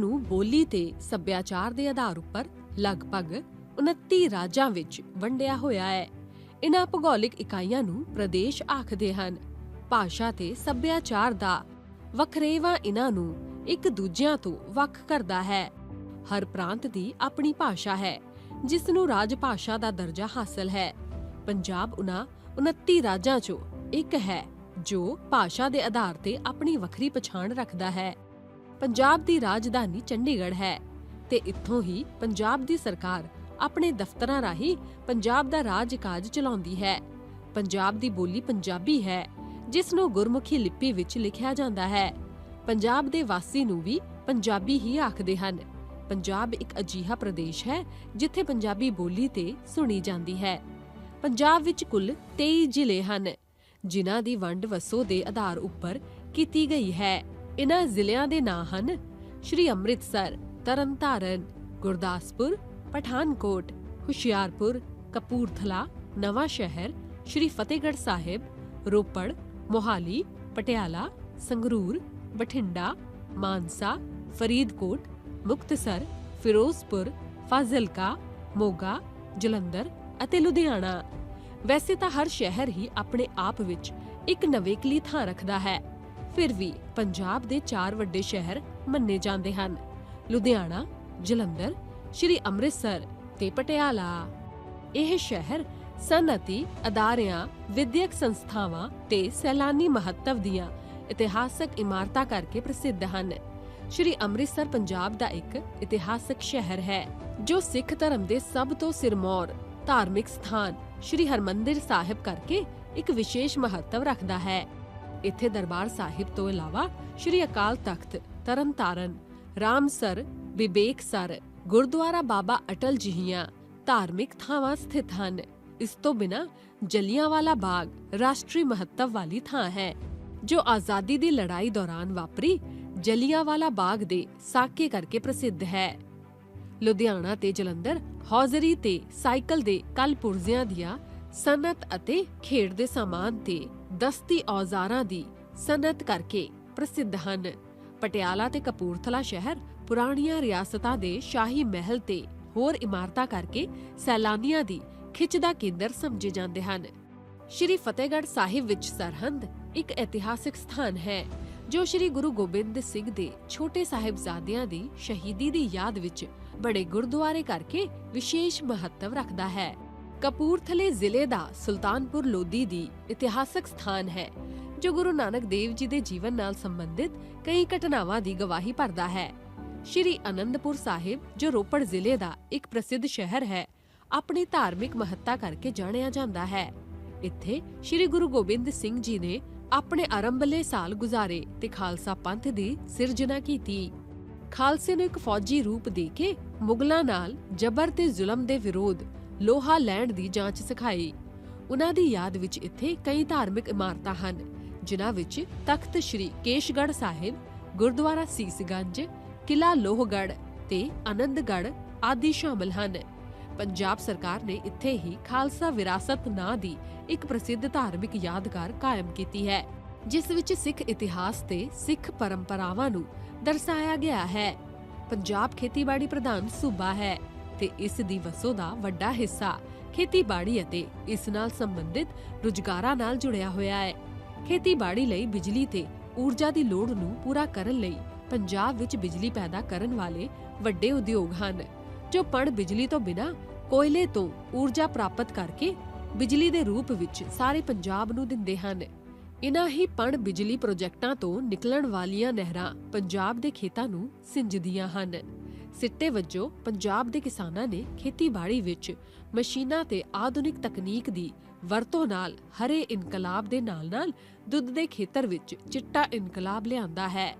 ਨੂੰ ਬੋਲੀ ਤੇ ਸੱਭਿਆਚਾਰ ਦੇ ਆਧਾਰ ਉੱਪਰ ਲਗਭਗ 29 ਰਾਜਾਂ ਵਿੱਚ ਵੰਡਿਆ ਹੋਇਆ ਹੈ। ਇਨ੍ਹਾਂ ਭੂਗੋਲਿਕ ਇਕਾਈਆਂ ਨੂੰ ਪ੍ਰਦੇਸ਼ ਆਖਦੇ ਹਨ। ਭਾਸ਼ਾ ਤੇ ਸੱਭਿਆਚਾਰ ਦਾ ਵਖਰੇਵਾ ਇਨ੍ਹਾਂ ਨੂੰ ਇੱਕ ਦੂਜਿਆਂ ਤੋਂ ਵੱਖ ਕਰਦਾ ਹੈ। ਹਰ ਪ੍ਰਾਂਤ ਦੀ ਆਪਣੀ ਭਾਸ਼ਾ ਹੈ, ਜਿਸ ਨੂੰ ਰਾਜ ਭਾਸ਼ਾ ਦਾ ਦਰਜਾ ਹਾਸਲ ਹੈ। ਪੰਜਾਬ ਉਹਨਾਂ 29 ਰਾਜਾਂ ਚੋਂ ਇੱਕ ਹੈ, ਜੋ ਭਾਸ਼ਾ ਦੇ ਆਧਾਰ ਤੇ ਆਪਣੀ ਵੱਖਰੀ ਪਛਾਣ ਰੱਖਦਾ ਹੈ। ਪੰਜਾਬ ਦੀ ਰਾਜਧਾਨੀ ਚੰਡੀਗੜ੍ਹ ਹੈ ਤੇ ਇੱਥੋਂ ਹੀ ਪੰਜਾਬ ਦੀ ਸਰਕਾਰ ਆਪਣੇ ਦਫ਼ਤਰਾਂ ਰਾਹੀਂ ਪੰਜਾਬ ਦਾ ਰਾਜ-ਕਾਜ ਚਲਾਉਂਦੀ ਹੈ। ਪੰਜਾਬ ਦੀ ਬੋਲੀ ਪੰਜਾਬੀ ਹੈ ਜਿਸ ਨੂੰ ਗੁਰਮੁਖੀ ਲਿਪੀ ਵਿੱਚ ਲਿਖਿਆ ਜਾਂਦਾ ਹੈ। ਪੰਜਾਬ ਦੇ ਵਾਸੀ ਨੂੰ ਵੀ ਪੰਜਾਬੀ ਹੀ ਆਖਦੇ ਹਨ। ਪੰਜਾਬ ਇੱਕ ਅਜੀਹਾ ਪ੍ਰਦੇਸ਼ ਹੈ, ਜਿੱਥੇ ਪੰਜਾਬੀ ਬੋਲੀ ਤੇ ਸੁਣੀ ਜਾਂਦੀ ਹੈ। ਪੰਜਾਬ ਵਿੱਚ ਕੁੱਲ 23 ਜ਼ਿਲ੍ਹੇ ਹਨ, ਜਿਨ੍ਹਾਂ ਦੀ ਵੰਡ ਵਸੋਂ ਦੇ ਆਧਾਰ ਉੱਪਰ ਕੀਤੀ ਗਈ ਹੈ। ਇਨ੍ਹਾਂ ਜ਼ਿਲ੍ਹਿਆਂ ਦੇ ਨਾਂ ਹਨ ਸ਼੍ਰੀ ਅੰਮ੍ਰਿਤਸਰ, ਤਰਨਤਾਰਨ, ਗੁਰਦਾਸਪੁਰ, ਪਠਾਨਕੋਟ, ਹੁਸ਼ਿਆਰਪੁਰ, ਕਪੂਰਥਲਾ, ਨਵਾਂ ਸ਼ਹਿਰ, ਸ਼੍ਰੀ ਫਤਿਹਗੜ੍ਹ ਸਾਹਿਬ, ਰੋਪੜ, ਮੋਹਾਲੀ, ਪਟਿਆਲਾ, ਸੰਗਰੂਰ, ਬਠਿੰਡਾ, ਮਾਨਸਾ, ਫਰੀਦਕੋਟ, ਮੁਕਤਸਰ, ਫਿਰੋਜ਼ਪੁਰ, ਫਾਜ਼ਿਲਕਾ, ਮੋਗਾ, ਜਲੰਧਰ ਅਤੇ ਲੁਧਿਆਣਾ। ਵੈਸੇ ਤਾਂ ਹਰ ਸ਼ਹਿਰ ਹੀ ਆਪਣੇ ਆਪ ਵਿੱਚ ਇੱਕ ਨਵੇਕਲੀ ਥਾਂ ਰੱਖਦਾ ਹੈ। ਫਿਰ ਵੀ ਪੰਜਾਬ ਦੇ ਚਾਰ ਵੱਡੇ ਸ਼ਹਿਰ ਮੰਨੇ ਜਾਂਦੇ ਹਨ। ਲੁਧਿਆਣਾ, ਜਲੰਧਰ, ਸ਼੍ਰੀ ਅੰਮ੍ਰਿਤਸਰ ਤੇ ਪਟਿਆਲਾ। ਇਹ ਸ਼ਹਿਰ ਸਨਅਤੀ ਅਦਾਰਿਆਂ, ਵਿਦਿਅਕ ਸੰਸਥਾਵਾਂ ਤੇ ਸੈਲਾਨੀ ਮਹੱਤਵ ਦੀਆਂ ਇਤਿਹਾਸਕ ਇਮਾਰਤਾਂ ਕਰਕੇ ਪ੍ਰਸਿੱਧ ਹਨ। ਸ਼੍ਰੀ ਅੰਮ੍ਰਿਤਸਰ ਪੰਜਾਬ ਦਾ ਇੱਕ ਇਤਿਹਾਸਕ ਸ਼ਹਿਰ ਹੈ, ਜੋ ਸਿੱਖ ਧਰਮ ਦੇ ਸਭ ਤੋਂ ਸਿਰਮੌਰ ਧਾਰਮਿਕ ਸਥਾਨ ਸ਼੍ਰੀ ਹਰਮੰਦਿਰ ਸਾਹਿਬ ਕਰਕੇ ਇੱਕ ਵਿਸ਼ੇਸ਼ ਮਹੱਤਵ ਰੱਖਦਾ ਹੈ। ਇੱਥੇ ਦਰਬਾਰ ਸਾਹਿਬ ਤੋਂ ਇਲਾਵਾ ਸ਼੍ਰੀ ਅਕਾਲ ਤਖਤ, ਤਰਨਤਾਰਨ ਰਾਮਸਰ ਵਿਵੇਕਸਰ ਗੁਰਦੁਆਰਾ ਬਾਬਾ ਅਟਲ ਜਿਹੀਆਂ ਧਾਰਮਿਕ ਥਾਵਾਂ ਸਥਿਤ ਹਨ। ਇਸ ਤੋਂ ਬਿਨਾ ਜਲਿਆਂਵਾਲਾ ਬਾਗ ਰਾਸ਼ਟਰੀ ਮਹੱਤਵ ਵਾਲੀ ਥਾਂ ਹੈ, ਜੋ ਆਜ਼ਾਦੀ ਦੀ ਲੜਾਈ ਦੌਰਾਨ ਵਾਪਰੀ ਜਲਿਆਂਵਾਲਾ ਬਾਗ ਦੇ ਸਾਕੇ ਕਰਕੇ ਪ੍ਰਸਿੱਧ ਹੈ। ਲੁਧਿਆਣਾ ਤੇ ਜਲੰਧਰ, ਹੌਜ਼ਰੀ ਤੇ ਸਾਈਕਲ ਦੇ ਕਲ ਪੁਰਜ਼ਿਆਂ ਦੀਆਂ ਸਨਤ ਅਤੇ ਖੇਡ ਦੇ ਸਾਮਾਨ ਤੇ ਦਸਤੀ ਔਜ਼ਾਰਾਂ ਦੀ ਸਨਅਤ ਕਰਕੇ ਪ੍ਰਸਿੱਧ ਹਨ। ਪਟਿਆਲਾ ਤੇ ਕਪੂਰਥਲਾ ਸ਼ਹਿਰ ਪੁਰਾਣੀਆਂ ਰਿਆਸਤਾਂ ਦੇ ਸ਼ਾਹੀ ਮਹਿਲ ਤੇ ਹੋਰ ਇਮਾਰਤਾਂ ਕਰਕੇ ਸੈਲਾਨੀਆਂ ਦੀ ਖਿੱਚ ਦਾ ਕੇਂਦਰ ਸਮਝੇ ਜਾਂਦੇ ਹਨ। ਸ਼੍ਰੀ ਫਤਿਹਗੜ੍ਹ ਸਾਹਿਬ ਵਿੱਚ ਸਰਹੰਦ ਇੱਕ ਇਤਿਹਾਸਿਕ ਸਥਾਨ ਹੈ, ਜੋ ਸ਼੍ਰੀ ਗੁਰੂ ਗੋਬਿੰਦ ਸਿੰਘ ਦੇ ਛੋਟੇ ਸਾਹਿਬਜ਼ਾਦਿਆਂ ਦੀ ਸ਼ਹੀਦੀ ਦੀ ਯਾਦ ਵਿੱਚ ਬੜੇ ਗੁਰਦੁਆਰੇ ਕਰਕੇ ਵਿਸ਼ੇਸ਼ ਮਹੱਤਵ ਰੱਖਦਾ ਹੈ। ਕਪੂਰਥਲੇ ਜ਼ਿਲ੍ਹੇ ਦਾ ਸੁਲਤਾਨਪੁਰ ਲੋਧੀ ਦੀ ਇਤਿਹਾਸਕ ਸਥਾਨ ਹੈ, ਜੋ ਗੁਰੂ ਨਾਨਕ ਦੇਵ ਜੀ ਦੇ ਜੀਵਨ ਨਾਲ ਸੰਬੰਧਿਤ ਕਈ ਘਟਨਾਵਾਂ ਦੀ ਗਵਾਹੀ ਭਰਦਾ ਹੈ। ਸ਼੍ਰੀ ਅਨੰਦਪੁਰ ਸਾਹਿਬ, ਜੋ ਰੋਪੜ ਜ਼ਿਲ੍ਹੇ ਦਾ ਇੱਕ ਪ੍ਰਸਿੱਧ ਸ਼ਹਿਰ ਹੈ, ਆਪਣੀ ਧਾਰਮਿਕ ਮਹੱਤਤਾ ਕਰਕੇ ਜਾਣਿਆ ਜਾਂਦਾ ਹੈ। ਇੱਥੇ ਸ਼੍ਰੀ ਗੁਰੂ ਗੋਬਿੰਦ ਸਿੰਘ ਜੀ ਨੇ ਆਪਣੇ ਆਰੰਭਲੇ ਸਾਲ ਗੁਜ਼ਾਰੇ ਤੇ ਖਾਲਸਾ ਪੰਥ ਦੀ ਸਿਰਜਣਾ ਕੀਤੀ। ਖਾਲਸੇ ਨੂੰ ਇੱਕ ਫੌਜੀ ਰੂਪ ਦੇ ਕੇ ਮੁਗਲਾਂ ਨਾਲ ਜ਼ਬਰ ਤੇ ਜ਼ੁਲਮ ਦੇ ਵਿਰੋਧ ਲੋਹਾ ਲੈਣ ਦੀ ਜਾਂਚ ਸਿਖਾਈ। ਉਹਨਾਂ ਦੀ ਯਾਦ ਵਿੱਚ ਇੱਥੇ ਕਈ ਧਾਰਮਿਕ ਇਮਾਰਤਾਂ ਹਨ, ਜਿਨ੍ਹਾਂ ਵਿੱਚ ਤਖਤ ਸ੍ਰੀ ਕੇਸ਼ਗੜ੍ਹ ਸਾਹਿਬ, ਗੁਰਦੁਆਰਾ ਸੀਸਗੰਜ ਕਿਲਾ ਲੋਹਗੜ੍ਹ ਤੇ ਆਨੰਦਗੜ੍ਹ ਆਦਿ ਸ਼ਾਮਲ ਹਨ। ਪੰਜਾਬ ਸਰਕਾਰ ਨੇ ਇੱਥੇ ਹੀ ਖਾਲਸਾ ਵਿਰਾਸਤ ਨਾਂ ਦੀ ਇੱਕ ਪ੍ਰਸਿੱਧ ਧਾਰਮਿਕ ਯਾਦਗਾਰ ਕਾਇਮ ਕੀਤੀ ਹੈ, ਜਿਸ ਵਿੱਚ ਸਿੱਖ ਇਤਿਹਾਸ ਤੇ ਸਿੱਖ ਪਰੰਪਰਾਵਾਂ ਨੂੰ ਦਰਸਾਇਆ ਗਿਆ ਹੈ। ਪੰਜਾਬ ਖੇਤੀਬਾੜੀ ਪ੍ਰਧਾਨ ਸੂਬਾ ਹੈ। ਤੇ ਇਸ ਦੀ ਵਸੋਂ ਦਾ ਵੱਡਾ ਹਿੱਸਾ ਖੇਤੀਬਾੜੀ ਅਤੇ ਇਸ ਨਾਲ ਸੰਬੰਧਿਤ ਰੁਜ਼ਗਾਰਾਂ ਨਾਲ ਜੁੜਿਆ ਹੋਇਆ ਹੈ। ਖੇਤੀਬਾੜੀ ਲਈ ਬਿਜਲੀ ਤੇ ਊਰਜਾ ਦੀ ਲੋੜ ਨੂੰ ਪੂਰਾ ਕਰਨ ਲਈ ਪੰਜਾਬ ਵਿੱਚ ਬਿਜਲੀ ਪੈਦਾ ਕਰਨ ਵਾਲੇ ਵੱਡੇ ਉਦਯੋਗ ਹਨ, ਜੋ ਪਣ ਬਿਜਲੀ ਤੋਂ ਬਿਨਾ ਕੋਇਲੇ ਤੋਂ ਊਰਜਾ ਪ੍ਰਾਪਤ ਕਰਕੇ ਬਿਜਲੀ ਦੇ ਰੂਪ ਵਿੱਚ ਸਾਰੇ ਪੰਜਾਬ ਨੂੰ ਦਿੰਦੇ ਹਨ। ਇਨ੍ਹਾਂ ਹੀ ਪਣ ਬਿਜਲੀ ਪ੍ਰੋਜੈਕਟਾਂ ਤੋਂ ਨਿਕਲਣ ਵਾਲੀਆਂ ਨਹਿਰਾਂ ਪੰਜਾਬ ਦੇ ਖੇਤਾਂ ਨੂੰ ਸਿੰਜਦੀਆਂ ਹਨ। ਸਿੱਟੇ ਵਜੋਂ ਪੰਜਾਬ ਦੇ ਕਿਸਾਨਾਂ ਨੇ ਖੇਤੀਬਾੜੀ ਵਿੱਚ ਮਸ਼ੀਨਾਂ ਤੇ ਆਧੁਨਿਕ ਤਕਨੀਕ ਦੀ ਵਰਤੋਂ ਨਾਲ ਹਰੇ ਇਨਕਲਾਬ ਦੇ ਨਾਲ-ਨਾਲ ਦੁੱਧ ਦੇ ਖੇਤਰ ਵਿੱਚ ਚਿੱਟਾ ਇਨਕਲਾਬ ਲਿਆਂਦਾ ਹੈ।